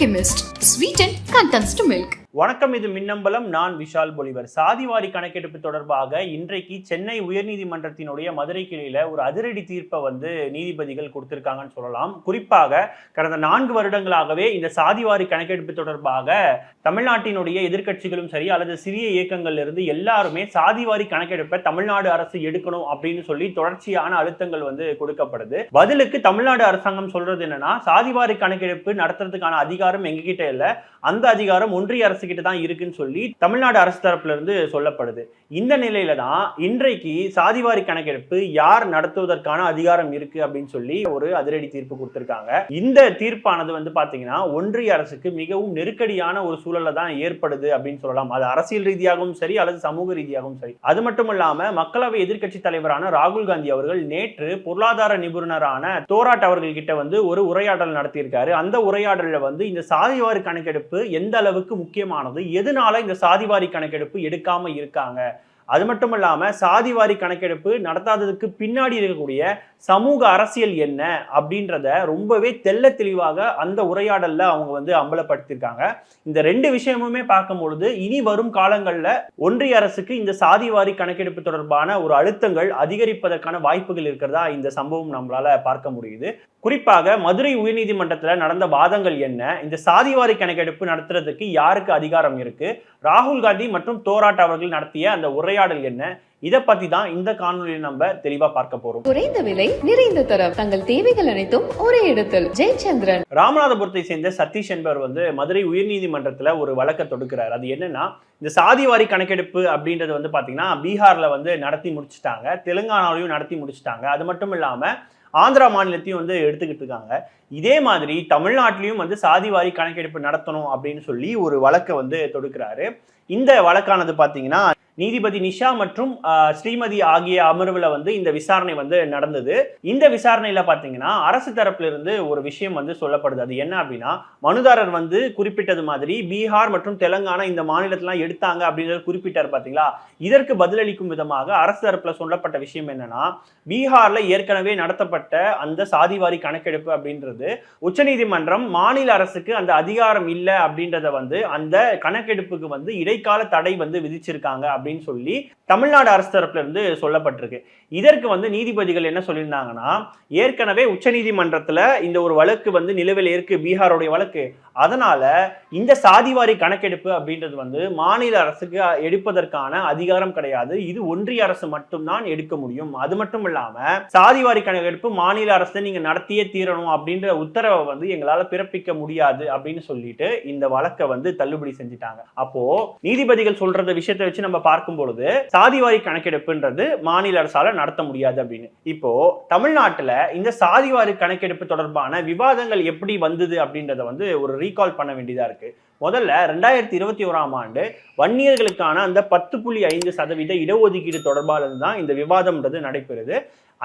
Alchemist. Sweeten contents to milk. வணக்கம் இது மின்னம்பலம். நான் விஷால் பொலிவர். சாதிவாரி கணக்கெடுப்பு தொடர்பாக இன்றைக்கு சென்னை உயர்நீதிமன்றத்தினுடைய மதுரை கிளையில ஒரு அதிரடி தீர்ப்பை வந்து நீதிபதிகள் கொடுத்திருக்காங்கன்னு சொல்லலாம். குறிப்பாக கடந்த நான்கு வருடங்களாகவே இந்த சாதிவாரி கணக்கெடுப்பு தொடர்பாக தமிழ்நாட்டினுடைய எதிர்க்கட்சிகளும் சரி அல்லது சிறிய இயக்கங்கள்ல இருந்து எல்லாருமே சாதிவாரி கணக்கெடுப்பை தமிழ்நாடு அரசு எடுக்கணும் அப்படின்னு சொல்லி தொடர்ச்சியான அழுத்தங்கள் வந்து கொடுக்கப்படுது. பதிலுக்கு தமிழ்நாடு அரசாங்கம் சொல்றது என்னன்னா சாதிவாரி கணக்கெடுப்பு நடத்துறதுக்கான அதிகாரம் எங்ககிட்ட இல்லை. அந்த அதிகாரம் ஒன்றிய அரசு கிட்ட தான் இருக்குன்னு சொல்லி தமிழ்நாடு அரசு தரப்புல இருந்து சொல்லப்படுது. இந்த நிலையில தான் இன்றைக்கு சாதிவாரி கணக்கெடுப்பு யார் நடத்துவதற்கான அதிகாரம் இருக்கு அப்படின்னு சொல்லி ஒரு அதிரடி தீர்ப்பு கொடுத்திருக்காங்க. இந்த தீர்ப்பானது வந்து பாத்தீங்கன்னா ஒன்றிய அரசுக்கு மிகவும் நெருக்கடியான ஒரு சூழலை தான் ஏற்படுது அப்படின்னு சொல்லலாம். அது அரசியல் ரீதியாகவும் சரி அல்லது சமூக ரீதியாகவும் சரி. அது மட்டும் இல்லாம மக்களவை எதிர்க்கட்சி தலைவரான ராகுல் காந்தி அவர்கள் நேற்று பொருளாதார நிபுணரான தோராட் அவர்கள் கிட்ட வந்து ஒரு உரையாடல் நடத்தியிருக்காரு. அந்த உரையாடல்ல வந்து இந்த சாதிவாரி கணக்கெடுப்பு எந்த அளவுக்கு முக்கியமானது எதனால இந்த சாதிவாரி கணக்கெடுப்பு எடுக்காம இருக்காங்க? அது மட்டும் இல்லாமல் சாதிவாரி கணக்கெடுப்பு நடத்தாததுக்கு பின்னாடி இருக்கக்கூடிய சமூக அரசியல் என்ன அப்படின்றத ரொம்பவே தெள்ள தெளிவாக அந்த உரையாடல்ல அவங்க வந்து அம்பலப்படுத்தியிருக்காங்க. இந்த ரெண்டு விஷயமுமே பார்க்கும் பொழுது இனி வரும் காலங்களில் ஒன்றிய அரசுக்கு இந்த சாதிவாரி கணக்கெடுப்பு தொடர்பான ஒரு அழுத்தங்கள் அதிகரிப்பதற்கான வாய்ப்புகள் இருக்கிறதா இந்த சம்பவம் நம்மளால பார்க்க முடியுது. குறிப்பாக மதுரை உயர்நீதிமன்றத்தில் நடந்த வாதங்கள் என்ன? இந்த சாதிவாரி கணக்கெடுப்பு நடத்துறதுக்கு யாருக்கு அதிகாரம் இருக்கு? ராகுல் காந்தி மற்றும் தோராட் அவர்கள் நடத்திய அந்த உரையாடல் என்ன? இதை பத்தி தான் இந்த காணொலியில் நம்ம தெளிவா பார்க்க போறோம். குறைந்த விலை நிறைந்த தரம். தங்கள் தேவைகள் அனைத்தும் ஒரே இடத்தில். ஜெயச்சந்திரன். ராமநாதபுரத்தை சேர்ந்த சதீஷ் என்பவர் வந்து மதுரை உயர்நீதிமன்றத்துல ஒரு வழக்கை தொடுக்கிறார். அது என்னன்னா இந்த சாதிவாரி கணக்கெடுப்பு அப்படின்றது வந்து பாத்தீங்கன்னா பீகார்ல வந்து நடத்தி முடிச்சுட்டாங்க. தெலுங்கானாலையும் நடத்தி முடிச்சுட்டாங்க. அது மட்டும் இல்லாம ஆந்திரா மாநிலத்தையும் வந்து எடுத்துக்கிட்டு இருக்காங்க. இதே மாதிரி தமிழ்நாட்டிலையும் வந்து சாதிவாரி கணக்கெடுப்பு நடத்தணும் அப்படின்னு சொல்லி ஒரு வழக்கை வந்து தொடுக்கிறாரு. இந்த வழக்கானது பாத்தீங்கன்னா நீதிபதி நிஷா மற்றும் ஆஹ், ஸ்ரீமதி ஆகிய அமர்வுல வந்து இந்த விசாரணை வந்து நடந்தது. இந்த விசாரணையில பாத்தீங்கன்னா அரசு தரப்புல இருந்து ஒரு விஷயம் வந்து சொல்லப்படுது. அது என்ன அப்படின்னா மனுதாரர் வந்து குறிப்பிட்டது மாதிரி பீகார் மற்றும் தெலுங்கானா இந்த மாநிலத்திலாம் எடுத்தாங்க அப்படின்றத குறிப்பிட்டார் பாத்தீங்களா? இதற்கு பதிலளிக்கும் விதமாக அரசு தரப்புல சொல்லப்பட்ட விஷயம் என்னன்னா பீகார்ல ஏற்கனவே நடத்தப்பட்ட அந்த சாதிவாரி கணக்கெடுப்பு அப்படின்றது உச்சநீதிமன்றம் மாநில அரசுக்கு அந்த அதிகாரம் இல்லை அப்படின்றத வந்து அந்த கணக்கெடுப்புக்கு வந்து இடைக்கால தடை வந்து விதிச்சிருக்காங்க அப்படின்னு சொல்லி தமிழ்நாடு அரசு தரப்புல இருந்து சொல்லப்பட்டிருக்கு. இதற்கு வந்து நீதிபதிகள் என்ன சொல்லியிருந்தாங்கன்னா ஏற்கனவே உச்சநீதிமன்றத்துல இந்த ஒரு வழக்கு வந்து நிலுவையில் இருக்கு பீகாருடைய வழக்கு. அதனால இந்த சாதிவாரி கணக்கெடுப்பு அப்படின்றது வந்து மாநில அரசுக்கு எடுப்பதற்கான அதிகாரம் கிடையாது. இது ஒன்றிய அரசு மட்டும்தான் எடுக்க முடியும். அது மட்டும் இல்லாம சாதிவாரி கணக்கெடுப்பு மாநில அரசு நீங்க நடத்தியே தீரணும் அப்படின்ற உத்தரவை வந்து எங்களால பிறப்பிக்க முடியாது அப்படின்னு சொல்லிட்டு இந்த வழக்கை வந்து தள்ளுபடி செஞ்சுட்டாங்க. அப்போ நீதிபதிகள் சொல்றத விஷயத்தை வச்சு நம்ம பார்க்கும் பொழுது சாதிவாரி கணக்கெடுப்புன்றது மாநில அரசால நடத்த முடியாது அப்படின்னு. இப்போ தமிழ்நாட்டுல இந்த சாதிவாரி கணக்கெடுப்பு தொடர்பான விவாதங்கள் எப்படி வந்தது அப்படின்றத வந்து ஒரு ரீகால் பண்ண வேண்டியதா இருக்கு. முதல்ல ரெண்டாயிரத்தி இருபத்தி ஓராம் ஆண்டு வன்னியர்களுக்கான அந்த பத்து புள்ளி ஐந்து சதவீத இடஒதுக்கீடு தொடர்பாக தான் இந்த விவாதம்ன்றது நடைபெறுது.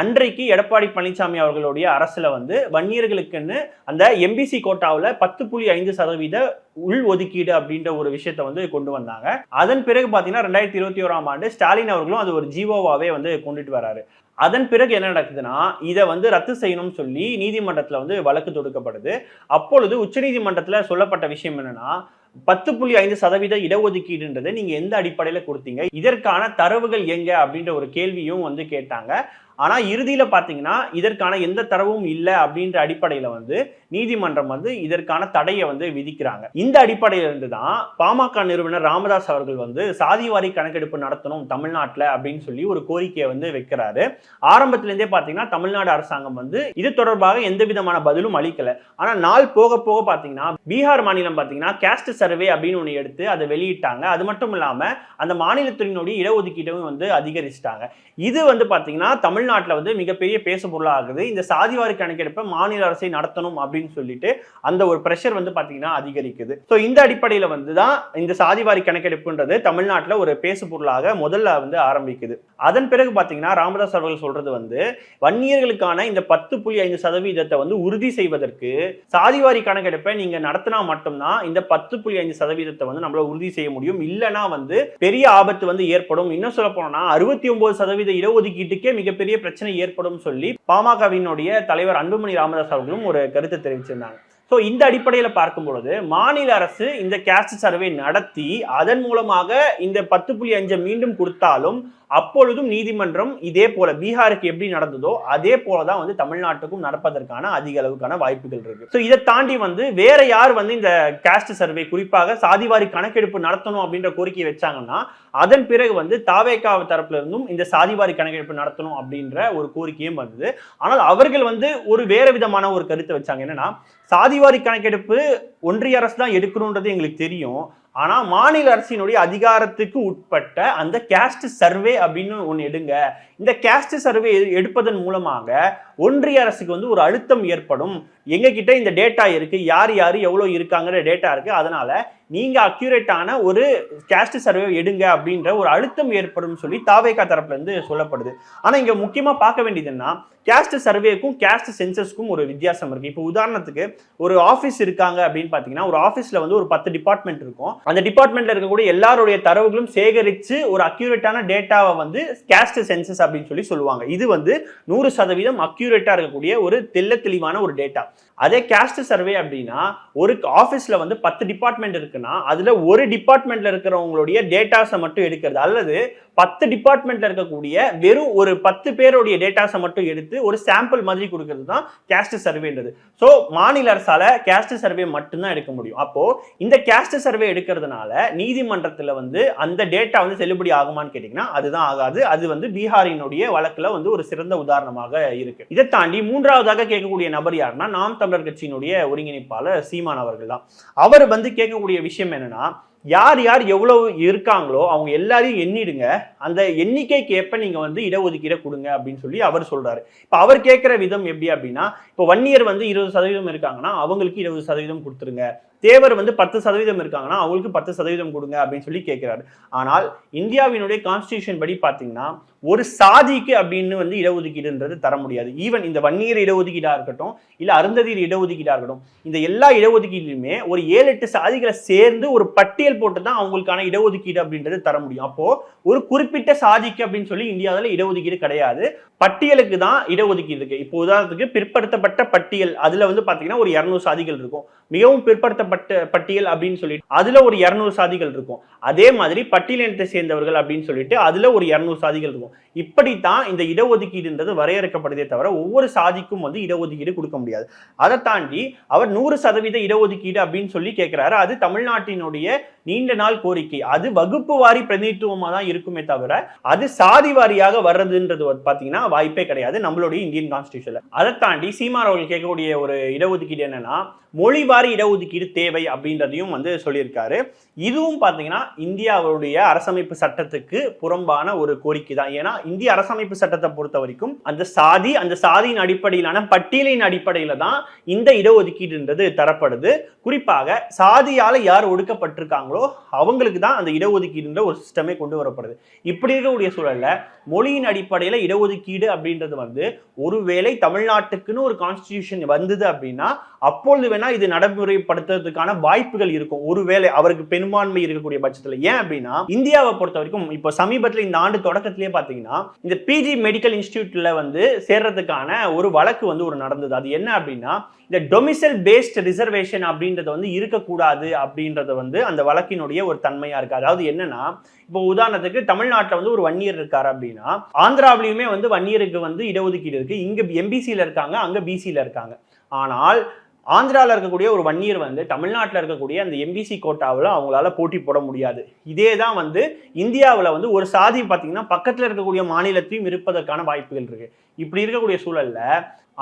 அன்றைக்கு எடப்பாடி பழனிசாமி அவர்களுடைய அரசில் வந்து வன்னியர்களுக்குன்னு அந்த எம்பிசி கோட்டாவில் பத்து புள்ளி ஐந்து சதவீத உள் ஒதுக்கீடு அப்படின்ற ஒரு விஷயத்த வந்து கொண்டு வந்தாங்க. அதன் பிறகு பார்த்தீங்கன்னா ரெண்டாயிரத்தி இருபத்தி ஓராம் ஆண்டு ஸ்டாலின் அவர்களும் அது ஒரு ஜீவோவாவே வந்து கொண்டுட்டு வராரு. அதன் பிறகு என்ன நடக்குதுன்னா இதை வந்து ரத்து செய்யணும்னு சொல்லி நீதிமன்றத்தில் வந்து வழக்கு தொடுக்கப்படுது. அப்பொழுது உச்சநீதிமன்றத்தில் சொல்லப்பட்ட விஷயம் என்னன்னா பத்து புள்ளி ஐந்து சதவீத இடஒதுக்கீடுன்றதை நீங்க எந்த அடிப்படையில கொடுத்தீங்க? இதற்கான தரவுகள் எங்க? அப்படின்ற ஒரு கேள்வியும் வந்து கேட்டாங்க. ஆனால் இறுதியில் பார்த்தீங்கன்னா இதற்கான எந்த தரவும் இல்லை அப்படின்ற அடிப்படையில் வந்து நீதிமன்றம் வந்து இதற்கான தடையை வந்து விதிக்கிறாங்க. இந்த அடிப்படையிலிருந்து தான் பாமக நிறுவனர் ராமதாஸ் அவர்கள் வந்து சாதிவாரி கணக்கெடுப்பு நடத்தணும் தமிழ்நாட்டில் அப்படின்னு சொல்லி ஒரு கோரிக்கையை வந்து வைக்கிறாரு. ஆரம்பத்திலிருந்தே பாத்தீங்கன்னா தமிழ்நாடு அரசாங்கம் வந்து இது தொடர்பாக எந்த விதமான பதிலும் அளிக்கல. ஆனால் நாள் போக போக பாத்தீங்கன்னா பீகார் மாநிலம் பார்த்தீங்கன்னா கேஸ்ட் சர்வே அப்படின்னு ஒன்று எடுத்து அதை வெளியிட்டாங்க. அது மட்டும் இல்லாம அந்த மாநிலத்தினுடைய இடஒதுக்கீடும் வந்து அதிகரிச்சிட்டாங்க. இது வந்து பாத்தீங்கன்னா தமிழ்நாட்டில் வந்து மிகப்பெரிய பேசு ஆகுது இந்த சாதிவாரி கணக்கெடுப்பை மாநில அரசை நடத்தணும் அப்படின்னு சொல்லிட்டு அந்த ஒரு ப்ரெஷர் வந்து பாத்தீங்கன்னா அதிகரிக்குது. ஸோ இந்த அடிப்படையில் வந்து தான் இந்த சாதிவாரி கணக்கெடுப்புன்றது தமிழ்நாட்டில் ஒரு பேசு பொருளாக முதல்ல வந்து ஆரம்பிக்குது. அதன் பிறகு பாத்தீங்கன்னா ராமதாஸ் அவர்கள் சொல்றது வந்து வன்னியர்களுக்கான இந்த பத்து புள்ளி ஐந்து சதவீதத்தை வந்து உறுதி செய்வதற்கு சாதிவாரி கணக்கெடுப்பை நீங்க நடத்தினா மட்டும்தான் இந்த பத்து புள்ளி ஐந்து சதவீதத்தை வந்து நம்மளால உறுதி செய்ய முடியும். இல்லைன்னா வந்து பெரிய ஆபத்து வந்து ஏற்படும். இன்னும் சொல்ல போனோம்னா அறுபத்தி ஒன்பது சதவீத இடஒதுக்கீட்டுக்கே மிகப்பெரிய பிரச்சனை ஏற்படும் சொல்லி பாமகவினுடைய தலைவர் அன்புமணி ராமதாஸ் அவர்களும் ஒரு கருத்தை தெரிவிச்சிருந்தாங்க. ஸோ இந்த அடிப்படையில் பார்க்கும் பொழுது மாநில அரசு இந்த கேஸ்ட் சர்வே நடத்தி அதன் மூலமாக இந்த பத்து புள்ளி அஞ்சை மீண்டும் கொடுத்தாலும் அப்பொழுதும் நீதிமன்றம் இதே போல பீகாருக்கு எப்படி நடந்ததோ அதே போல தான் வந்து தமிழ்நாட்டுக்கும் நடப்பதற்கான அதிக அளவுக்கான வாய்ப்புகள் இருக்கு. ஸோ இதை தாண்டி வந்து வேற யார் வந்து இந்த கேஸ்ட் சர்வே குறிப்பாக சாதிவாரி கணக்கெடுப்பு நடத்தணும் அப்படின்ற கோரிக்கை வச்சாங்கன்னா அதன் பிறகு வந்து தாவேகா தரப்புல இருந்தும் இந்த சாதிவாரி கணக்கெடுப்பு நடத்தணும் அப்படின்ற ஒரு கோரிக்கையும் வந்தது. ஆனால் அவர்கள் வந்து ஒரு வேற விதமான ஒரு கருத்தை வச்சாங்க. என்னன்னா சாதிவாரி கணக்கெடுப்பு ஒன்றிய அரசு தான் எடுக்கணுன்றது எங்களுக்கு தெரியும். ஆனா மாநில அரசினுடைய அதிகாரத்துக்கு உட்பட்ட அந்த கேஸ்ட் சர்வே அப்படின்னு ஒன்று எடுங்க. இந்த கேஸ்ட் சர்வே எடுப்பதன் மூலமாக ஒன்றிய அரசுக்கு வந்து ஒரு அழுத்தம் ஏற்படும். எங்ககிட்ட இந்த டேட்டா இருக்கு யார் யார் எவ்வளோ இருக்காங்கிற டேட்டா இருக்கு. அதனால நீங்க அக்யூரேட்டான ஒரு கேஸ்ட் சர்வே எடுங்க அப்படின்ற ஒரு அழுத்தம் ஏற்படும் சொல்லி தாவேகா தரப்புல இருந்து சொல்லப்படுது. ஆனா இங்க முக்கியமா பார்க்க வேண்டியதுன்னா கேஸ்ட் சர்வேக்கும் கேஸ்ட் சென்சஸ்க்கும் ஒரு வித்தியாசம் இருக்கு. இப்போ உதாரணத்துக்கு ஒரு ஆஃபீஸ் இருக்காங்க அப்படின்னு பார்த்தீங்கன்னா ஒரு ஆஃபீஸில் வந்து ஒரு பத்து டிபார்ட்மெண்ட் இருக்கும். அந்த டிபார்ட்மெண்ட்ல இருக்கக்கூடிய எல்லாருடைய தரவுகளும் சேகரித்து ஒரு அக்யூரேட்டான டேட்டாவை வந்து கேஸ்ட் சென்சஸ் அப்படின்னு சொல்லி சொல்லுவாங்க. இது வந்து நூறு சதவீதம் அக்யூரேட்டாக இருக்கக்கூடிய ஒரு தெள்ள தெளிவான ஒரு டேட்டா அதே கேஸ்ட் சர்வே அப்படின்னா ஒரு ஆஃபீஸில் வந்து பத்து டிபார்ட்மெண்ட் இருக்குன்னா அதில் ஒரு டிபார்ட்மெண்ட்ல இருக்கிறவங்களுடைய டேட்டாஸை மட்டும் எடுக்கிறது. அல்லது பத்து டிபார்ட்மெண்ட்ல இருக்கக்கூடிய வெறும் ஒரு பத்து பேருடைய டேட்டாஸை மட்டும் எடுத்து ஒரு சாம்பிள் மாதிரி கொடுக்கறது தான் கேஸ்ட் சர்வேன்றது ஸோ மாநில அரசால கேஸ்ட் சர்வே மட்டும்தான் எடுக்க முடியும். அப்போ இந்த கேஸ்ட் சர்வே எடுக்கிறதுனால நீதிமன்றத்தில் வந்து அந்த டேட்டா வந்து செல்லுபடி ஆகுமான்னு கேட்டிங்கன்னா அதுதான் ஆகாது. அது வந்து ஸ்டாலினுடைய வழக்குல வந்து ஒரு சிறந்த உதாரணமாக இருக்கு. இதை தாண்டி மூன்றாவதாக கேட்கக்கூடிய நபர் யாருன்னா நாம் தமிழர் கட்சியினுடைய ஒருங்கிணைப்பாளர் சீமான் அவர்கள் தான். அவர் வந்து கேட்கக்கூடிய விஷயம் என்னன்னா யார் யார் எவ்வளவு இருக்காங்களோ அவங்க எல்லாரையும் எண்ணிடுங்க. அந்த எண்ணிக்கைக்கு ஏற்ப நீங்க வந்து இடஒதுக்கீடை கொடுங்க அப்படின்னு சொல்லி அவர் சொல்றாரு. இப்போ அவர் கேட்கிற விதம் எப்படி அப்படின்னா இப்போ ஒன் இயர் வந்து இருபது சதவீதம் இருக்காங்கன்னா அவங்களுக்கு இருபது சதவீதம் கொடுத்துருங்க. தேவர் வந்து பத்து சதவீதம் இருக்காங்கன்னா அவங்களுக்கு பத்து சதவீதம் கொடுங்க அப்படின்னு சொல்லி கேட்கிறாரு. ஆனால் இந்தியாவினுடைய கான்ஸ்டியூஷன் படி பார்த்தீங்கன்னா ஒரு சாதிக்கு அப்படின்னு வந்து இடஒதுக்கீடுன்றது தர முடியாது. ஈவன் இந்த வன்னியர் இடஒதுக்கீடாக இருக்கட்டும் இல்லை அருந்ததியர் இடஒதுக்கீடாக இருக்கட்டும் இந்த எல்லா இடஒதுக்கீடுலையுமே ஒரு ஏழு எட்டு சாதிகளை சேர்ந்து ஒரு பட்டியல் போட்டு தான் அவங்களுக்கான இடஒதுக்கீடு அப்படின்றது தர முடியும். அப்போ ஒரு குறிப்பிட்ட சாதிக்கு அப்படின்னு சொல்லி இந்தியாவில் இடஒதுக்கீடு கிடையாது. பட்டியலுக்கு தான் இடஒதுக்கீடு இருக்கு. இப்போ உதாரணத்துக்கு பிற்படுத்தப்பட்ட பட்டியல் அதுல வந்து பாத்தீங்கன்னா ஒரு இரநூறு சாதிகள் இருக்கும். மிகவும் பிற்படுத்தப்பட்ட பட்டியல் அப்படின்னு சொல்லிட்டு அதுல ஒரு இரநூறு சாதிகள் இருக்கும். அதே மாதிரி பட்டியலினத்தை சேர்ந்தவர்கள் அப்படின்னு சொல்லிட்டு அதுல ஒரு இரநூறு சாதிகள் இருக்கும். இப்படித்தான் இந்த இடஒதுக்கீடுன்றது வரையறுக்கப்படுதே தவிர ஒவ்வொரு சாதிக்கும் வந்து இடஒதுக்கீடு கொடுக்க முடியாது. அதை தாண்டி அவர் நூறு சதவீத இடஒதுக்கீடு அப்படின்னு சொல்லி கேட்கிறாரு அது தமிழ்நாட்டினுடைய நீண்ட நாள் கோரிக்கை. அது வகுப்பு வாரி பிரதிநிதித்துவமாக தான் இருக்குமே தவிர அது சாதி வாரியாக வர்றதுன்றது பார்த்தீங்கன்னா வாய்ப்பே கிடையாது நம்மளுடைய இந்தியன் கான்ஸ்டியூஷன்ல அதை தாண்டி சீமார் அவர்கள் கேட்கக்கூடிய ஒரு இடஒதுக்கீடு என்னன்னா மொழி வாரி இடஒதுக்கீடு தேவை அப்படின்றதையும் வந்து சொல்லியிருக்காரு. இதுவும் பார்த்தீங்கன்னா இந்தியாவுடைய அரசமைப்பு சட்டத்துக்கு புறம்பான ஒரு கோரிக்கை தான். ஏன்னா இந்திய அரசமைப்பு சட்டத்தை பொறுத்த வரைக்கும் அந்த சாதி அந்த சாதியின் அடிப்படையிலான பட்டியலின் அடிப்படையில தான் இந்த இடஒதுக்கீடுன்றது தரப்படுது. குறிப்பாக சாதியால யார் ஒடுக்கப்பட்டிருக்காங்களோ அவங்களுக்கு தான் அந்த இடஒதுக்கீடுன்ற ஒரு சிஸ்டமே கொண்டு வரப்படுது. இப்படி இருக்கக்கூடிய சூழல்ல மொழியின் அடிப்படையில இடஒதுக்கீடு அப்படின்றது வந்து ஒருவேளை தமிழ்நாட்டுக்குன்னு ஒரு கான்ஸ்டியூஷன் வந்தது அப்படின்னா அப்பொழுது வேணா இது நடைமுறைப்படுத்துறதுக்கான வாய்ப்புகள் இருக்கும். ஒருவேளை அவருக்கு பெரும்பான்மை இருக்கக்கூடிய பட்சத்துல. ஏன் அப்படின்னா இந்தியாவை பொறுத்த வரைக்கும் இப்போ சமீபத்தில் இந்த ஆண்டு தொடக்கத்திலேயே பாத்தீங்கன்னா இந்த பிஜி மெடிக்கல் இன்ஸ்டியூட்ல வந்து சேர்றதுக்கான ஒரு வழக்கு வந்து ஒரு நடந்தது. அது என்ன அப்படின்னா இந்த டொமிசல் பேஸ்ட் ரிசர்வேஷன் அப்படின்றது வந்து இருக்கக்கூடாது அப்படின்றது வந்து அந்த வழக்கினுடைய ஒரு தன்மையா இருக்கு. அதாவது என்னன்னா இப்போ உதாரணத்துக்கு தமிழ்நாட்டில் வந்து ஒரு வன்னியர் இருக்காரு அப்படின்னா ஆந்திராவிலையுமே வந்து வன்னியருக்கு வந்து இடஒதுக்கீடு இருக்கு. இங்க எம்பிசியில இருக்காங்க அங்க பிசியில இருக்காங்க. ஆனால் ஆந்திராவில் இருக்கக்கூடிய ஒரு வன்னியர் வந்து தமிழ்நாட்டில் இருக்கக்கூடிய அந்த எம்பிசி கோட்டாவில் அவங்களால போட்டி போட முடியாது. இதே தான் வந்து இந்தியாவில் வந்து ஒரு சாதி பார்த்தீங்கன்னா பக்கத்தில் இருக்கக்கூடிய மாநிலத்தையும் இருப்பதற்கான வாய்ப்புகள் இருக்கு. இப்படி இருக்கக்கூடிய சூழல்ல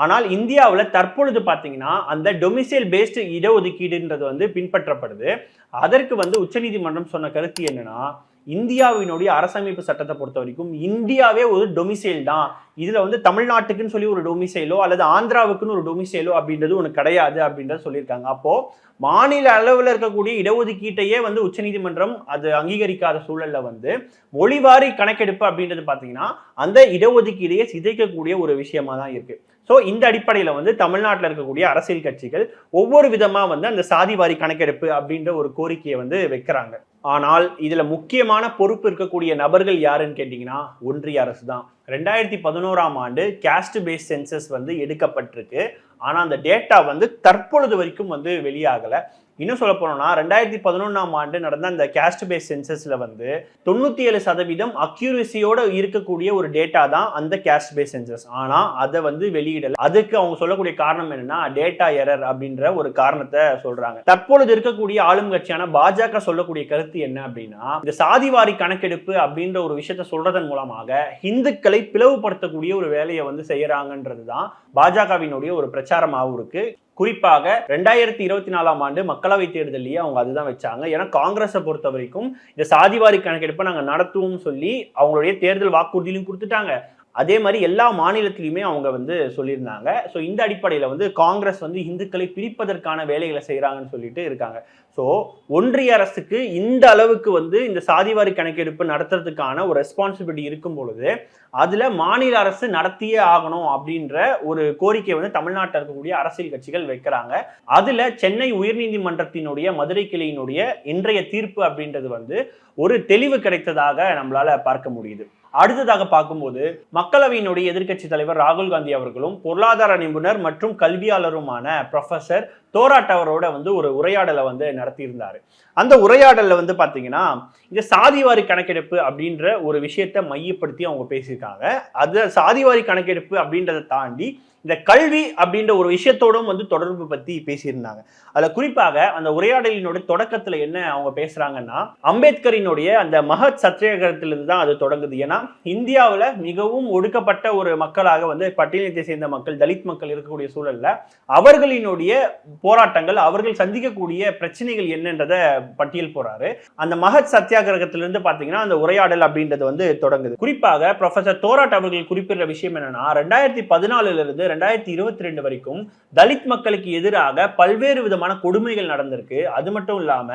ஆனால் இந்தியாவில் தற்பொழுது பார்த்தீங்கன்னா அந்த டொமிசைல் பேஸ்டு இடஒதுக்கீடுன்றது வந்து பின்பற்றப்படுது. அதற்கு வந்து உச்சநீதிமன்றம் சொன்ன கருத்து என்னன்னா இந்தியாவினுடைய அரசமைப்பு சட்டத்தை பொறுத்த வரைக்கும் இந்தியாவே ஒரு டொமிசைல் தான். இதுல வந்து தமிழ்நாட்டுக்குன்னு சொல்லி ஒரு டொமிசைலோ அல்லது ஆந்திராவுக்குன்னு ஒரு டொமிசைலோ அப்படின்றது ஒன்று கிடையாது அப்படின்றத சொல்லியிருக்காங்க. அப்போ மாநில அளவில் இருக்கக்கூடிய இடஒதுக்கீட்டையே வந்து உச்சநீதிமன்றம் அது அங்கீகரிக்காத சூழல்ல வந்து மொழிவாரி கணக்கெடுப்பு அப்படின்றது பார்த்தீங்கன்னா அந்த இடஒதுக்கீடையே சிதைக்கக்கூடிய ஒரு விஷயமா தான் இருக்கு. ஸோ இந்த அடிப்படையில் வந்து தமிழ்நாட்டில் இருக்கக்கூடிய அரசியல் கட்சிகள் ஒவ்வொரு விதமாக வந்து அந்த சாதிவாரி கணக்கெடுப்பு அப்படின்ற ஒரு கோரிக்கையை வந்து வைக்கிறாங்க. ஆனால் இதில் முக்கியமான பொறுப்பு இருக்கக்கூடிய நபர்கள் யாருன்னு கேட்டிங்கன்னா ஒன்றிய அரசு தான் ரெண்டாயிரத்தி பதினோராம் ஆண்டு கேஸ்ட் பேஸ் சென்சஸ் வந்து எடுக்கப்பட்டிருக்கு. ஆனால் அந்த டேட்டா வந்து தற்பொழுது வரைக்கும் வந்து வெளியாகலை. இன்னும் சொல்ல போனோம்னா ரெண்டாயிரத்தி பதினொன்றாம் ஆண்டு நடந்த அந்த கேஸ்ட் பேஸ் சென்சஸில் வந்து தொண்ணூற்றி ஏழு சதவீதம் அக்யூரசியோட இருக்கக்கூடிய ஒரு டேட்டா தான் அந்த கேஸ்ட் பேஸ் சென்சஸ் ஆனால் அதை வந்து வெளியிடல. அதுக்கு அவங்க சொல்லக்கூடிய காரணம் என்னன்னா டேட்டா எரர் அப்படின்ற ஒரு காரணத்தை சொல்றாங்க. தற்பொழுது இருக்கக்கூடிய ஆளும் கட்சியான பாஜக சொல்லக்கூடிய கருத்து என்ன அப்படின்னா இந்த சாதிவாரி கணக்கெடுப்பு அப்படின்ற ஒரு விஷயத்த சொல்றதன் மூலமாக இந்துக்களை பிளவுபடுத்தக்கூடிய ஒரு வேலையை வந்து செய்யறாங்கன்றது தான் பாஜகவினுடைய ஒரு பிரச்சாரமாகவும் இருக்கு. குறிப்பாக ரெண்டாயிரத்தி இருபத்தி நாலாம் ஆண்டு மக்களவை தேர்தலையே அவங்க அதுதான் வச்சாங்க. ஏன்னா காங்கிரஸை பொறுத்த வரைக்கும் இந்த சாதிவாரி கணக்கெடுப்பை நாங்கள் நடத்துவோம் சொல்லி அவங்களுடைய தேர்தல் வாக்குறுதியிலும் கொடுத்துட்டாங்க. அதே மாதிரி எல்லா மாநிலத்திலையுமே அவங்க வந்து சொல்லியிருந்தாங்க. ஸோ இந்த அடிப்படையில் வந்து காங்கிரஸ் வந்து இந்துக்களை பிரிப்பதற்கான வேலைகளை செய்கிறாங்கன்னு சொல்லிட்டு இருக்காங்க. ஸோ ஒன்றிய அரசுக்கு இந்த அளவுக்கு வந்து இந்த சாதிவாரி கணக்கெடுப்பு நடத்துறதுக்கான ஒரு ரெஸ்பான்சிபிலிட்டி இருக்கும் பொழுது அதில் மாநில அரசு நடத்தியே ஆகணும் அப்படின்ற ஒரு கோரிக்கை வந்து தமிழ்நாட்டில் இருக்கக்கூடிய அரசியல் கட்சிகள் வைக்கிறாங்க. அதில் சென்னை உயர்நீதிமன்றத்தினுடைய மதுரை கிளையினுடைய இன்றைய தீர்ப்பு அப்படின்றது வந்து ஒரு தெளிவு கிடைத்ததாக நம்மளால் பார்க்க முடியுது. அடுத்ததாக பார்க்கும்போது மக்களவையினுடைய எதிர்க்கட்சி தலைவர் ராகுல் காந்தி அவர்களும் பொருளாதார நிபுணர் மற்றும் கல்வியாளருமான ப்ரொஃபசர் தோராட் அவரோட வந்து ஒரு உரையாடலை வந்து நடத்தியிருந்தார். அந்த உரையாடலில் வந்து பார்த்தீங்கன்னா இந்த சாதிவாரி கணக்கெடுப்பு அப்படின்ற ஒரு விஷயத்தை மையப்படுத்தி அவங்க பேசியிருக்காங்க. அது சாதிவாரி கணக்கெடுப்பு அப்படின்றத தாண்டி இந்த கல்வி அப்படின்ற ஒரு விஷயத்தோடும் வந்து தொடர்பு பத்தி பேசியிருந்தாங்க. அதுல குறிப்பாக அந்த உரையாடலினுடைய தொடக்கத்துல என்ன அவங்க பேசுறாங்கன்னா அம்பேத்கரினுடைய அந்த மகத் சத்தியாகிரகத்திலிருந்து தான் அது தொடங்குது. ஏன்னா இந்தியாவில் மிகவும் ஒடுக்கப்பட்ட ஒரு மக்களாக வந்து பட்டியலத்தை சேர்ந்த மக்கள் தலித் மக்கள் இருக்கக்கூடிய சூழல்ல அவர்களினுடைய போராட்டங்கள் அவர்கள் சந்திக்கக்கூடிய பிரச்சனைகள் என்னன்றதை பட்டியல் போறாரு அந்த மகத் சத்தியாகிரகத்திலிருந்து பாத்தீங்கன்னா அந்த உரையாடல் அப்படின்றது வந்து தொடங்குது. குறிப்பாக ப்ரொஃபசர் தோராட் அவர்கள் குறிப்பிடுற விஷயம் என்னன்னா ரெண்டாயிரத்தி பதினாலுல இருந்து ரெண்டாயிரத்தி இருபத்தி ரெண்டு வரைக்கும் தலித் மக்களுக்கு எதிராக பல்வேறு விதமான கொடுமைகள் நடந்திருக்கு. அது மட்டும் இல்லாம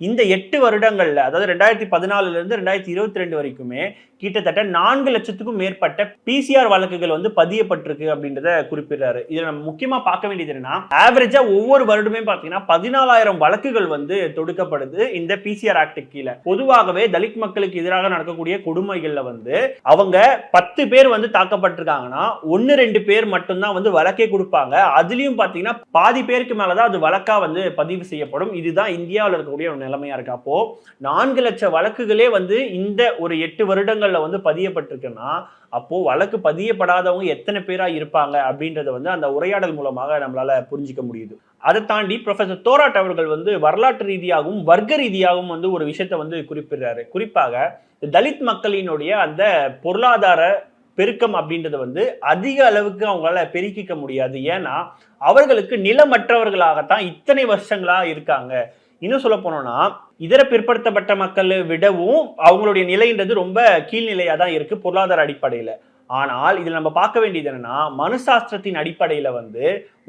இந்த எட்டு வருடங்கள்ல அதாவது ரெண்டாயிரத்தி பதினாலுல இருந்து ரெண்டாயிரத்தி இருபத்தி ரெண்டு வரைக்குமே கிட்டத்தட்ட நான்கு லட்சத்துக்கும் மேற்பட்ட பிசிஆர் வழக்குகள் வந்து பதியப்பட்டிருக்கு அப்படின்றத குறிப்பிடுறாரு. இதுல நம்ம முக்கியமா பார்க்க வேண்டியது என்னன்னா ஆவரேஜா ஒவ்வொரு வருடமே பாத்தீங்கன்னா பதினாலாயிரம் வழக்குகள் வந்து தொடுக்கப்படுது இந்த பிசிஆர் ஆக்டு கீழே. பொதுவாகவே தலித் மக்களுக்கு எதிராக நடக்கக்கூடிய கொடுமைகள்ல வந்து அவங்க பத்து பேர் வந்து தாக்கப்பட்டிருக்காங்கன்னா ஒன்னு ரெண்டு பேர் மட்டும்தான் வந்து வழக்கே கொடுப்பாங்க. அதுலயும் பாத்தீங்கன்னா பாதி பேருக்கு மேலதான் அது வழக்கா வந்து பதிவு செய்யப்படும். இதுதான் இந்தியாவில் இருக்கக்கூடிய ஒரு நிலைமையாக இருக்கு. அப்போது நான்கு லட்சம் வழக்குகளே வந்து இந்த ஒரு எட்டு வருடங்களில் வந்து பதியப்பட்டிருக்குன்னா அப்போது வழக்கு பதியப்படாதவங்க எத்தனை பேராக இருப்பாங்க அப்படின்றத வந்து அந்த உரையாடல் மூலமாக நம்மளால் புரிஞ்சிக்க முடியுது. அதை தாண்டி ப்ரொஃபசர் தோராட் அவர்கள் வந்து வரலாற்று ரீதியாகவும் வர்க்க ரீதியாகவும் வந்து ஒரு விஷயத்தை வந்து குறிப்பிடுறாரு. குறிப்பாக தலித் மக்களினுடைய அந்த பொருளாதார பெருக்கம் அப்படின்றது வந்து அதிக அளவுக்கு அவங்களால பெருக்கிக்க முடியாது. ஏன்னா அவர்களுக்கு நிலமற்றவர்களாகத்தான் இத்தனை வருஷங்களா இருக்காங்க. இன்னும் சொல்ல போனோம்னா இதர பிற்படுத்தப்பட்ட மக்களை விடவும் அவங்களுடைய நிலைன்றது ரொம்ப கீழ்நிலையாக தான் இருக்கு பொருளாதார அடிப்படையில. ஆனால் இதில் நம்ம பார்க்க வேண்டியது என்னன்னா மனுசாஸ்திரத்தின் அடிப்படையில் வந்து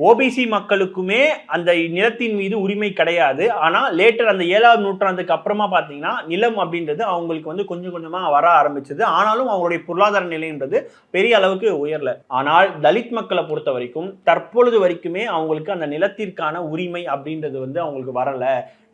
ஓபிசி மக்களுக்குமே அந்த நிலத்தின் மீது உரிமை கிடையாது. ஆனால் லேட்டர் அந்த ஏழாவது நூற்றாண்டுக்கு அப்புறமா பார்த்தீங்கன்னா நிலம் அப்படின்றது அவங்களுக்கு வந்து கொஞ்சம் கொஞ்சமாக வர ஆரம்பிச்சது. ஆனாலும் அவங்களுடைய பொருளாதார நிலைன்றது பெரிய அளவுக்கு உயரல. ஆனால் தலித் மக்களை பொறுத்த வரைக்கும் தற்பொழுது வரைக்குமே அவங்களுக்கு அந்த நிலத்திற்கான உரிமை அப்படின்றது வந்து அவங்களுக்கு வரல.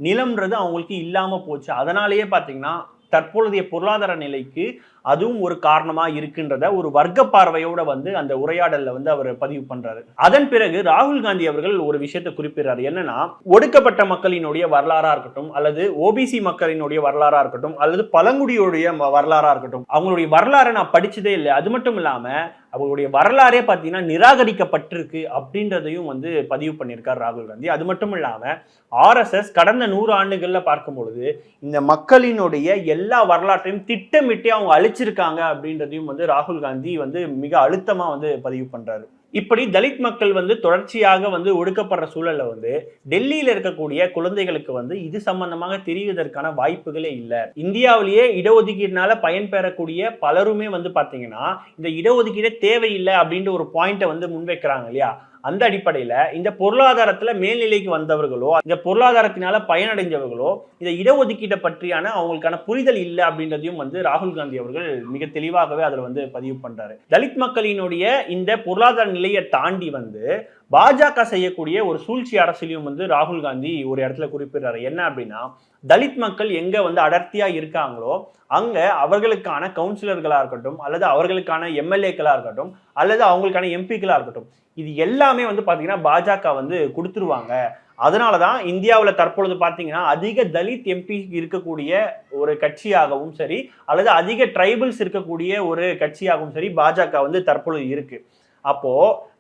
நிலம்ன்றது அவங்களுக்கு இல்லாமல் போச்சு. அதனாலேயே பார்த்தீங்கன்னா தற்பொழுதைய பொருளாதார நிலைக்கு அதுவும் ஒரு காரணமா இருக்குன்றத ஒரு வர்க்க பார்வையோட வந்து அந்த உரையாடல்ல வந்து அவர் பதிவு பண்றாரு. அதன் பிறகு ராகுல் காந்தி அவர்கள் ஒரு விஷயத்தை குறிப்பிடுறாரு. என்னன்னா ஒடுக்கப்பட்ட மக்களினுடைய வரலாறா இருக்கட்டும் அல்லது ஓபிசி மக்களினுடைய வரலாறா இருக்கட்டும் அல்லது பழங்குடியுடைய வரலாறா இருக்கட்டும் அவங்களுடைய வரலாறை நான் படிச்சதே இல்லை. அது மட்டும் இல்லாம அவங்களுடைய வரலாறே பார்த்தீங்கன்னா நிராகரிக்கப்பட்டிருக்கு அப்படின்றதையும் வந்து பதிவு பண்ணியிருக்கார் ராகுல் காந்தி. அது மட்டும் இல்லாமல் ஆர்எஸ்எஸ் கடந்த நூறு ஆண்டுகளில் பார்க்கும் பொழுது இந்த மக்களினுடைய எல்லா வரலாற்றையும் திட்டமிட்டே அவங்க அழிச்சிருக்காங்க அப்படின்றதையும் வந்து ராகுல் காந்தி வந்து மிக அழுத்தமா வந்து பதிவு பண்றாரு. இப்படி தலித் மக்கள் வந்து தொடர்ச்சியாக வந்து ஒடுக்கப்படுற சூழல்ல வந்து டெல்லியில இருக்கக்கூடிய குழந்தைகளுக்கு வந்து இது சம்பந்தமாக தெரிவதற்கான வாய்ப்புகளே இல்லை. இந்தியாவிலேயே இடஒதுக்கீடுனால பயன்பெறக்கூடிய பலருமே வந்து பாத்தீங்கன்னா இந்த இடஒதுக்கீடே தேவையில்லை அப்படின்ற ஒரு பாயிண்ட்டை வந்து முன்வைக்கிறாங்க இல்லையா? அந்த அடிப்படையில இந்த பொருளாதாரத்துல மேல்நிலைக்கு வந்தவர்களோ இந்த பொருளாதாரத்தினால பயனடைஞ்சவர்களோ இந்த இடஒதுக்கீட்டை பற்றியான அவங்களுக்கான புரிதல் இல்லை அப்படின்றதையும் வந்து ராகுல் காந்தி அவர்கள் மிக தெளிவாகவே அதில் வந்து பதிவு பண்ணுறாரு தலித் மக்களினுடைய இந்த பொருளாதார நிலையை தாண்டி வந்து பாஜக செய்யக்கூடிய ஒரு சூழ்ச்சி அரசியலையும் வந்து ராகுல் காந்தி ஒரு இடத்துல குறிப்பிடுறாரு. என்ன அப்படின்னா தலித் மக்கள் எங்க வந்து அடர்த்தியா இருக்காங்களோ அங்க அவர்களுக்கான கவுன்சிலர்களா இருக்கட்டும் அல்லது அவர்களுக்கான எம்எல்ஏக்களா இருக்கட்டும் அல்லது அவங்களுக்கான எம்பிக்களா இருக்கட்டும் இது எல்லாமே வந்து பாத்தீங்கன்னா பாஜக வந்து கொடுத்துருவாங்க. அதனால தான் இந்தியாவில் தற்பொழுது பார்த்தீங்கன்னா அதிக தலித் எம்பி இருக்கக்கூடிய ஒரு கட்சியாகவும் சரி அல்லது அதிக ட்ரைபிள்ஸ் இருக்கக்கூடிய ஒரு கட்சியாகவும் சரி பாஜக வந்து தற்பொழுது இருக்கு. அப்போ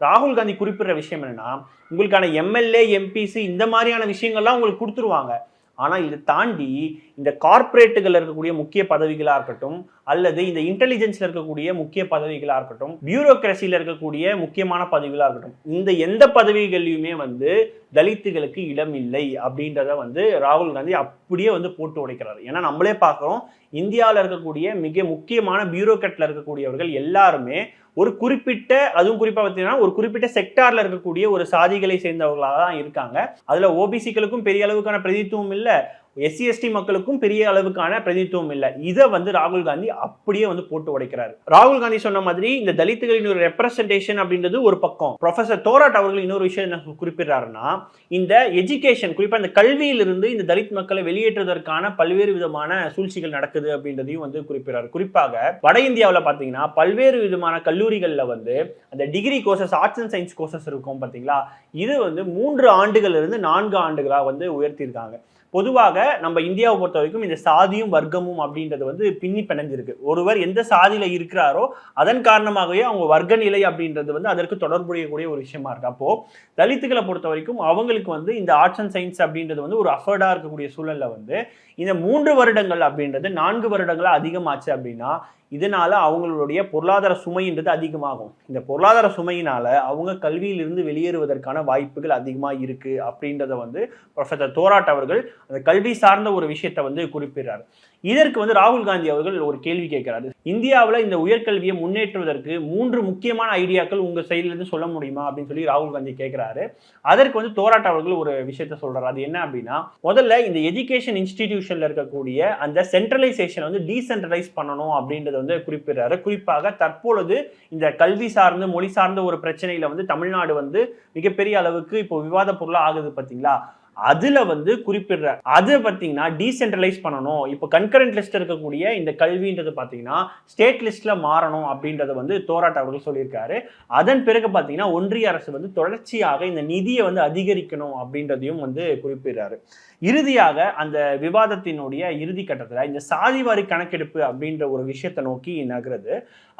ராகுல் காந்தி குறிப்பிடுற விஷயம் என்னன்னா உங்களுக்கான எம்எல்ஏ எம்பிசி இந்த மாதிரியான விஷயங்கள்லாம் உங்களுக்கு கொடுத்துருவாங்க. ஆனா இதை தாண்டி இந்த கார்ப்பரேட்டுகள் இருக்கக்கூடிய முக்கிய பதவிகளாக இருக்கட்டும் அல்லது இந்த இன்டெலிஜென்ஸில் இருக்கக்கூடிய முக்கிய பதவிகளாக இருக்கட்டும் பியூரோக்ரஸியில் இருக்கக்கூடிய முக்கியமான பதவிகளாக இருக்கட்டும் இந்த எந்த பதவிகளையுமே வந்து தலித்துகளுக்கு இடம் இல்லை அப்படின்றத வந்து ராகுல் காந்தி அப்படியே வந்து போட்டு உடைக்கிறார். ஏன்னா நம்மளே பார்க்குறோம் இந்தியாவில் இருக்கக்கூடிய மிக முக்கியமான பியூரோக்ராட்ல இருக்கக்கூடியவர்கள் எல்லாருமே ஒரு குறிப்பிட்ட அதுவும் குறிப்பாக பார்த்தீங்கன்னா ஒரு குறிப்பிட்ட செக்டாரில் இருக்கக்கூடிய ஒரு சாதிகளை சேர்ந்தவர்களாக தான் இருக்காங்க. அதில் ஓபிசிகளுக்கும் பெரிய அளவுக்கான பிரதித்துவம் இல்லை. எஸ்சி எஸ்டி மக்களுக்கும் பெரிய அளவுக்கான பிரதித்துவம் இல்லை. இதை வந்து ராகுல் காந்தி அப்படியே வந்து போட்டு உடைக்கிறாரு. ராகுல் காந்தி சொன்ன மாதிரி இந்த தலித்துகளின் ஒரு ரெப்ரசன்டேஷன் அப்படின்றது ஒரு பக்கம். ப்ரொஃபசர் தோராட் அவர்கள் இன்னொரு விஷயம் என்ன குறிப்பிடுறாருன்னா இந்த எஜுகேஷன் குறிப்பாக இந்த கல்வியிலிருந்து இந்த தலித் மக்களை வெளியேற்றுவதற்கான பல்வேறு விதமான சூழ்ச்சிகள் நடக்குது அப்படின்றதையும் வந்து குறிப்பிடுறாரு. குறிப்பாக வட இந்தியாவில் பார்த்தீங்கன்னா பல்வேறு விதமான கல்லூரிகளில் வந்து அந்த degree courses arts and science courses இருக்கும் பார்த்தீங்களா? இது வந்து மூன்று ஆண்டுகள் இருந்து நான்கு ஆண்டுகளாக வந்து உயர்த்தியிருக்காங்க. பொதுவாக நம்ம இந்தியாவை பொறுத்த வரைக்கும் இந்த சாதியும் வர்க்கமும் அப்படின்றது வந்து பின்னி பிணைஞ்சிருக்கு. ஒருவர் எந்த சாதியில இருக்கிறாரோ அதன் காரணமாகவே அவங்க வர்க்க நிலை அப்படின்றது வந்து அதற்கு தொடர்புடையக்கூடிய ஒரு விஷயமா இருக்கு. அப்போ தலித்துகளை பொறுத்த வரைக்கும் அவங்களுக்கு வந்து இந்த ஆர்ட்ஸ் அண்ட் சயின்ஸ் அப்படின்றது வந்து ஒரு அஃபர்டா இருக்கக்கூடிய சூழல்ல வந்து இந்த மூன்று வருடங்கள் அப்படின்றது நான்கு வருடங்களாக அதிகமாச்சு அப்படின்னா இதனால அவங்களுடைய பொருளாதார சுமைன்றது அதிகமாகும். இந்த பொருளாதார சுமையினால அவங்க கல்வியிலிருந்து வெளியேறுவதற்கான வாய்ப்புகள் அதிகமாக இருக்கு அப்படின்றத வந்து ப்ரொஃபசர் தோராட் அவர்கள் அந்த கல்வி சார்ந்த ஒரு விஷயத்தை வந்து குறிப்பிடுறாரு. இதற்கு வந்து ராகுல் காந்தி அவர்கள் ஒரு கேள்வி கேட்கிறாரு. இந்தியாவில் இந்த உயர்கல்வியை முன்னேற்றுவதற்கு மூன்று முக்கியமான ஐடியாக்கள் உங்க சைட்ல இருந்து சொல்ல முடியுமா அப்படின்னு சொல்லி ராகுல் காந்தி கேட்கிறாரு. அதற்கு வந்து தோராட் அவர்கள் ஒரு விஷயத்த சொல்றாரு. அது என்ன அப்படின்னா முதல்ல இந்த எஜுகேஷன் இன்ஸ்டிடியூஷன்ல இருக்கக்கூடிய அந்த சென்ட்ரலைசேஷன் வந்து டீசென்ட்ரலைஸ் பண்ணணும் அப்படின்றத வந்து குறிப்பிடுறாரு. குறிப்பாக தற்பொழுது இந்த கல்வி சார்ந்து மொழி சார்ந்த ஒரு பிரச்சனையில வந்து தமிழ்நாடு வந்து மிகப்பெரிய அளவுக்கு இப்போ விவாத பொருளா ஆகுது பாத்தீங்களா அதுல வந்து குறிப்பிடுற அது பார்த்தீங்கன்னா டீசென்ட்ரலைஸ் பண்ணணும். இப்போ கன்கரண்ட் லிஸ்ட் இருக்கக்கூடிய இந்த கல்வின்றது பார்த்தீங்கன்னா ஸ்டேட் லிஸ்ட்ல மாறணும் அப்படின்றத வந்து தோராட் அவர்கள் சொல்லியிருக்காரு. அதன் பிறகு பார்த்தீங்கன்னா ஒன்றிய அரசு வந்து தொடர்ச்சியாக இந்த நிதியை வந்து அதிகரிக்கணும் அப்படின்றதையும் வந்து குறிப்பிடுறாரு. இறுதியாக அந்த விவாதத்தினுடைய இறுதி கட்டத்தில் இந்த சாதிவாரி கணக்கெடுப்பு அப்படின்ற ஒரு விஷயத்தை நோக்கி நகருது.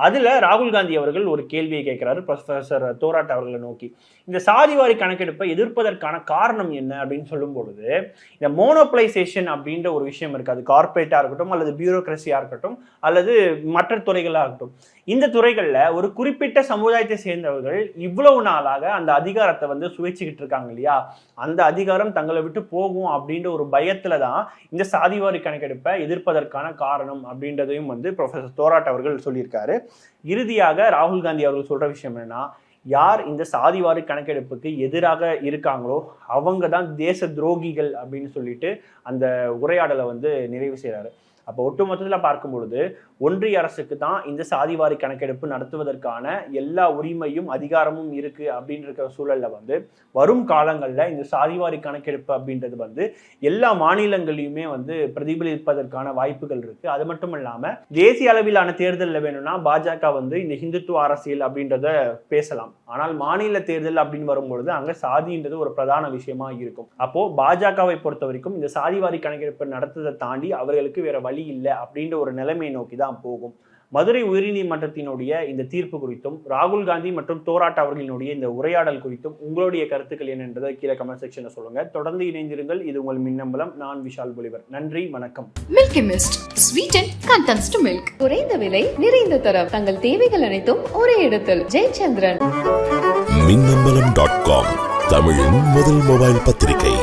அதில் ராகுல் காந்தி அவர்கள் ஒரு கேள்வியை கேட்கிறாரு ப்ரொஃபசர் தோராட் அவர்களை நோக்கி. இந்த சாதிவாரி கணக்கெடுப்பை எதிர்ப்பதற்கான காரணம் என்ன அப்படின்னு சொல்லும் பொழுது இந்த மோனோபிளைசேஷன் அப்படின்ற ஒரு விஷயம் இருக்குது அது கார்பரேட்டாக இருக்கட்டும் அல்லது பியூரோக்ரஸியாக இருக்கட்டும் அல்லது மற்ற துறைகளாக இருக்கட்டும். இந்த துறைகளில் ஒரு குறிப்பிட்ட சமுதாயத்தை சேர்ந்தவர்கள் இவ்வளவு நாளாக அந்த அதிகாரத்தை வந்து சுவைச்சுக்கிட்டு இருக்காங்க இல்லையா? அந்த அதிகாரம் தங்களை விட்டு போகும் அப்படின்ற ஒரு பயத்தில் தான் இந்த சாதிவாரி கணக்கெடுப்பை எதிர்ப்பதற்கான காரணம் அப்படின்றதையும் வந்து ப்ரொஃபசர் தோராட் அவர்கள் சொல்லியிருக்காரு. இறுதியாக ராகுல் காந்தி அவர்கள் சொல்ற விஷயம் என்னன்னா யார் இந்த சாதிவாரி கணக்கெடுப்புக்கு எதிராக இருக்காங்களோ அவங்க தான் தேச துரோகிகள் அப்படின்னு சொல்லிட்டு அந்த உரையாடலை வந்து நிறைவு செய்கிறாரு அப்போ ஒட்டுமொத்தத்தில் பார்க்கும் பொழுது ஒன்றிய அரசுக்கு தான் இந்த சாதிவாரி கணக்கெடுப்பு நடத்துவதற்கான எல்லா உரிமையும் அதிகாரமும் இருக்கு அப்படின்னு இருக்கிற சூழல்ல வந்து வரும் காலங்களில் இந்த சாதிவாரி கணக்கெடுப்பு அப்படின்றது வந்து எல்லா மாநிலங்களையுமே வந்து பிரதிபலிப்பதற்கான வாய்ப்புகள் இருக்கு. அது மட்டும் இல்லாம தேசிய அளவிலான தேர்தலில் வேணும்னா பாஜக வந்து இந்த ஹிந்துத்துவ அரசியல் அப்படின்றத பேசலாம். ஆனால் மாநில தேர்தல் அப்படின்னு வரும்பொழுது அங்க சாதின்றது ஒரு பிரதான விஷயமா இருக்கும். அப்போ பாஜகவை பொறுத்த வரைக்கும் இந்த சாதிவாரி கணக்கெடுப்பு நடத்ததை தாண்டி அவர்களுக்கு வேற வழி இல்லை அப்படின்ற ஒரு நிலைமையை நோக்கி தான் போகும். மதுரை உயர்நீதிமன்றத்தினுடைய இந்த தீர்ப்பு குறித்தும் ராகுல் காந்தி மற்றும் தோராட் அவர்களினுடைய இந்த உரையாடல் குறித்தும் உங்களுடைய கருத்துக்கள் என்னன்றதை கீழே கமெண்ட் செக்ஷன்ல சொல்லுங்க. தொடர்ந்து இணைந்திருங்கள். இது உங்கள் மின்னம்பலம். நான் விஷால் பொலிவர். நன்றி வணக்கம். Milky Mist. Sweeten contents to milk. குறைந்த விலை நிறைந்த தரம். தங்கள் தேவைகள் அனைத்தும் ஒரே இடத்தில். ஜெயச்சந்திரன். மின்னம்பலம் டாட் காம் தமிழின் முதல் மொபைல் பத்திரிகை.